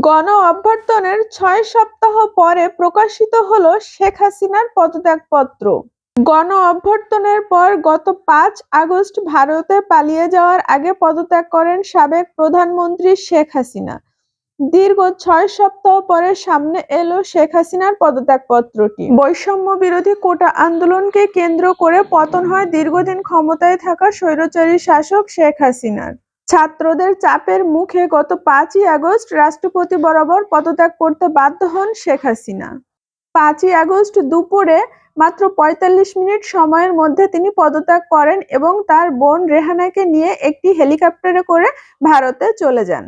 গণ অভ্যর্থনের ছয় সপ্তাহ পরে প্রকাশিত হলো শেখ হাসিনার পদত্যাগপত্র। গণ অভ্যর্থনের পর গত পাঁচ আগস্ট ভারতে পালিয়ে যাওয়ার আগে পদত্যাগ করেন সাবেক প্রধানমন্ত্রী শেখ হাসিনা। দীর্ঘ ছয় সপ্তাহ পরে সামনে এলো শেখ হাসিনার পদত্যাগপত্রটি। বৈষম্য বিরোধী কোটা আন্দোলনকে কেন্দ্র করে পতন হয় দীর্ঘদিন ক্ষমতায় থাকা স্বৈরচারী শাসক শেখ হাসিনার। ছাত্রদের চাপের মুখে গত পাঁচই আগস্ট রাষ্ট্রপতি বরাবর পদত্যাগ করতে বাধ্য হন শেখ হাসিনা। পাঁচই আগস্ট দুপুরে মাত্র পঁয়তাল্লিশ মিনিট সময়ের মধ্যে তিনি পদত্যাগ করেন এবং তার বোন রেহানাকে নিয়ে একটি হেলিকপ্টারে করে ভারতে চলে যান।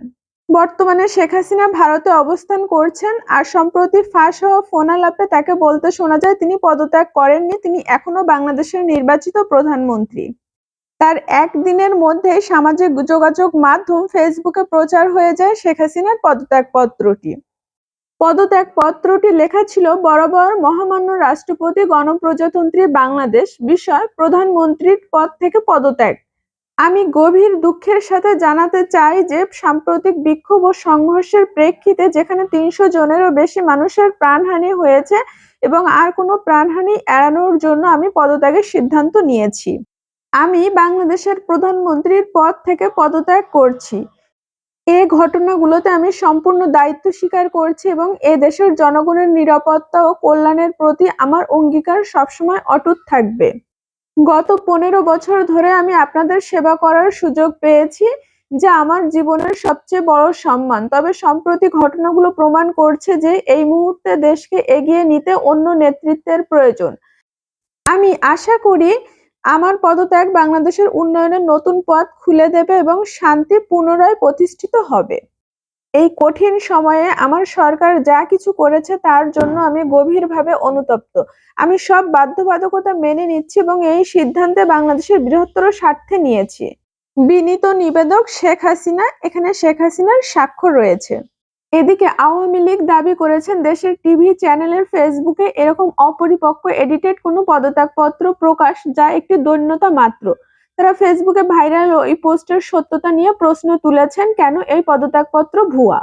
বর্তমানে শেখ হাসিনা ভারতে অবস্থান করছেন আর সম্প্রতি ফাঁস হওয়া ফোনালাপে তাকে বলতে শোনা যায়, তিনি পদত্যাগ করেননি, তিনি এখনও বাংলাদেশের নির্বাচিত প্রধানমন্ত্রী। তার একদিনের মধ্যে সামাজিক যোগাযোগ মাধ্যম ফেসবুকে প্রচার হয়ে যায় শেখ হাসিনার পদত্যাগপত্রটি। পদত্যাগপত্রটি লেখা ছিল, বরাবর মহামান্য রাষ্ট্রপতি গণপ্রজাতন্ত্রী বাংলাদেশ বিষয় প্রধানমন্ত্রীর পদ থেকে পদত্যাগ। আমি গভীর দুঃখের সাথে জানাতে চাই যে সাম্প্রতিক বিক্ষোভ ও সংঘর্ষের প্রেক্ষিতে যেখানে তিনশো জনেরও বেশি মানুষের প্রাণহানি হয়েছে এবং আর কোনো প্রাণহানি এড়ানোর জন্য আমি পদত্যাগের সিদ্ধান্ত নিয়েছি। আমি বাংলাদেশের প্রধানমন্ত্রীর পদ থেকে পদত্যাগ করছি। এ ঘটনাগুলোতে আমি সম্পূর্ণ দায়িত্ব স্বীকার করছি এবং এ দেশের জনগণের নিরাপত্তা ও কল্যাণের প্রতি আমার অঙ্গীকার সবসময় অটুট থাকবে। গত পনেরো বছর ধরে আমি আপনাদের সেবা করার সুযোগ পেয়েছি, যা আমার জীবনের সবচেয়ে বড় সম্মান। তবে সম্প্রতি ঘটনাগুলো প্রমাণ করছে যে এই মুহূর্তে দেশকে এগিয়ে নিতে অন্য নেতৃত্বের প্রয়োজন। আমি আশা করি আমার পদত্যাগ বাংলাদেশের উন্নয়নের নতুন পথ খুলে দেবে এবং শান্তি পুনরায় প্রতিষ্ঠিত হবে। এই কঠিন সময়ে আমার সরকার যা কিছু করেছে তার জন্য আমি গভীরভাবে অনুতপ্ত। আমি সব বাধ্যবাধকতা মেনে নিচ্ছি এবং এই সিদ্ধান্তে বাংলাদেশের বৃহত্তর স্বার্থে নিয়েছি। বিনীত নিবেদক শেখ হাসিনা, এখানে শেখ হাসিনার স্বাক্ষর রয়েছে। এদিকে আওয়ামী লীগ দাবি করেছেন দেশের টিভি চ্যানেলের ফেসবুকে এরকম অপরিপক্ক এডিটেড কোনো পদত্যাগপত্র প্রকাশ যা একটি দৈন্যতা মাত্র। তারা ফেসবুকে ভাইরাল ওই পোস্টের সত্যতা নিয়ে প্রশ্ন তুলেছেন, কেন এই পদত্যাগপত্র ভুয়া?